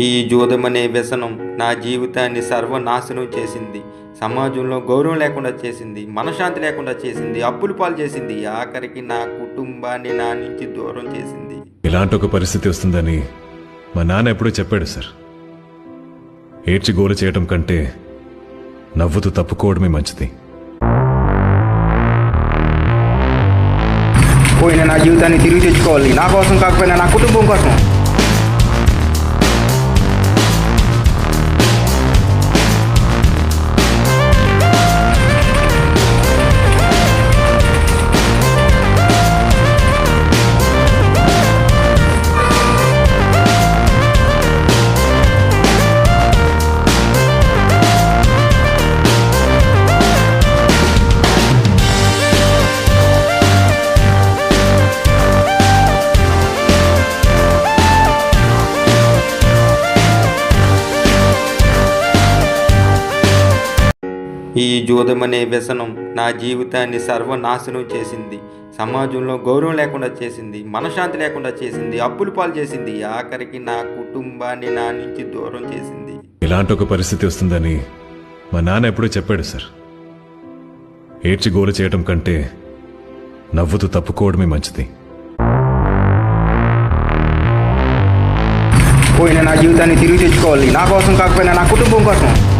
ఈ జూదమనే వ్యసనం నా జీవితాన్ని సర్వనాశనం చేసింది. సమాజంలో గౌరవం లేకుండా చేసింది మనశ్శాంతి లేకుండా చేసింది అప్పులు పాలు చేసింది ఆఖరికి నా కుటుంబాన్ని నా నుంచి దూరం చేసింది. ఇలాంటి ఒక పరిస్థితి వస్తుందని మా నాన్న ఎప్పుడూ చెప్పాడు సార్. ఏడ్చి గోల చేయటం కంటే నవ్వుతూ తప్పుకోవడమే మంచిది. పోయిన నా జీవితాన్ని తిరిగి తెచ్చుకోవాలి. నా కోసం కాకపోయినా నా కుటుంబం కోసం. ఈ జూదమనే వ్యసనం నా జీవితాన్ని సర్వనాశనం చేసింది. సమాజంలో గౌరవం లేకుండా చేసింది మనశ్శాంతి లేకుండా చేసింది అప్పులు పాలు చేసింది ఆఖరికి నా కుటుంబాన్ని నా నుంచి దూరం చేసింది. ఇలాంటి ఒక పరిస్థితి వస్తుందని మా నాన్న ఎప్పుడూ చెప్పాడు సార్. ఏడ్చి గోల చేయటం కంటే నవ్వుతూ తప్పుకోవడమే మంచిది. పోయిన నా జీవితాన్ని తిరిగి తెచ్చుకోవాలి. నా కోసం కాకపోయినా నా కుటుంబం కోసం.